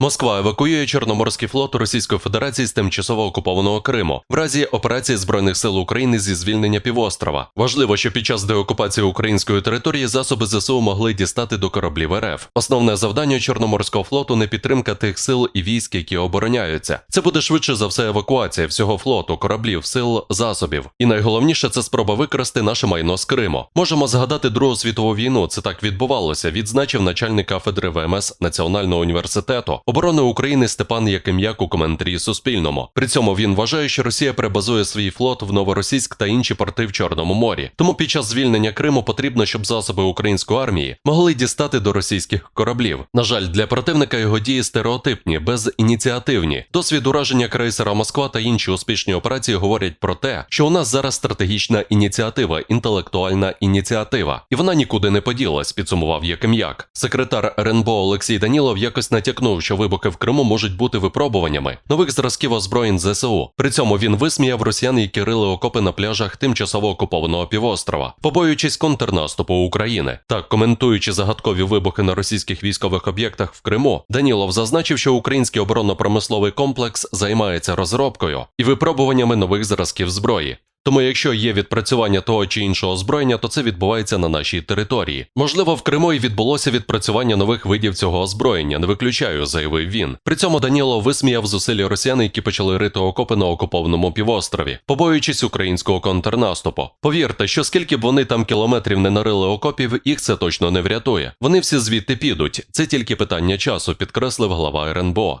Москва евакуює Чорноморський флот Російської Федерації з тимчасово окупованого Криму в разі операції збройних сил України зі звільнення півострова. Важливо, що під час деокупації української території засоби ЗСУ могли дістати до кораблів РФ. Основне завдання Чорноморського флоту не підтримка тих сил і військ, які обороняються. Це буде швидше за все евакуація всього флоту, кораблів, сил, засобів. І найголовніше це спроба викрасти наше майно з Криму. Можемо згадати Другу світову війну. Це так відбувалося. Відзначив начальник кафедри ВМС Національного університету оборони України Степан Яким'як у коментарі Суспільному. При цьому він вважає, що Росія перебазує свій флот в Новоросійськ та інші порти в Чорному морі. Тому під час звільнення Криму потрібно, щоб засоби української армії могли дістати до російських кораблів. На жаль, для противника його дії стереотипні, безініціативні. Досвід ураження крейсера Москва та інші успішні операції говорять про те, що у нас зараз стратегічна ініціатива, інтелектуальна ініціатива, і вона нікуди не поділась, підсумував Яким'як. Секретар РНБО Олексій Данілов якось натякнув, що вибухи в Криму можуть бути випробуваннями нових зразків озброєнь ЗСУ. При цьому він висміяв росіян, які рили окопи на пляжах тимчасово окупованого півострова, побоюючись контрнаступу України. Так, коментуючи загадкові вибухи на російських військових об'єктах в Криму, Данілов зазначив, що український оборонно-промисловий комплекс займається розробкою і випробуваннями нових зразків зброї. Тому, якщо є відпрацювання того чи іншого озброєння, то це відбувається на нашій території. Можливо, в Криму і відбулося відпрацювання нових видів цього озброєння, не виключаю, заявив він. При цьому Даніло висміяв зусилля росіян, які почали рити окопи на окупованому півострові, побоюючись українського контрнаступу. Повірте, що скільки б вони там кілометрів не нарили окопів, їх це точно не врятує. Вони всі звідти підуть. Це тільки питання часу, підкреслив глава РНБО.